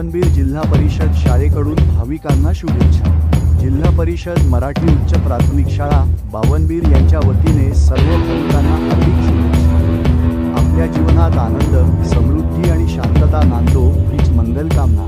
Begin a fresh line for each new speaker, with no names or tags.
श्रवणबीर जिल्हा परिषद शाळेकडून भाविकांना शुभेच्छा. जिल्हा परिषद मराठी उच्च प्राथमिक शाळा बावनबीर यांच्या वतीने सर्व भाविकांना हार्दिक शुभेच्छा. आपल्या जीवनात आनंद समृद्धी आणि शांतता नांदो हीच मंगलकामना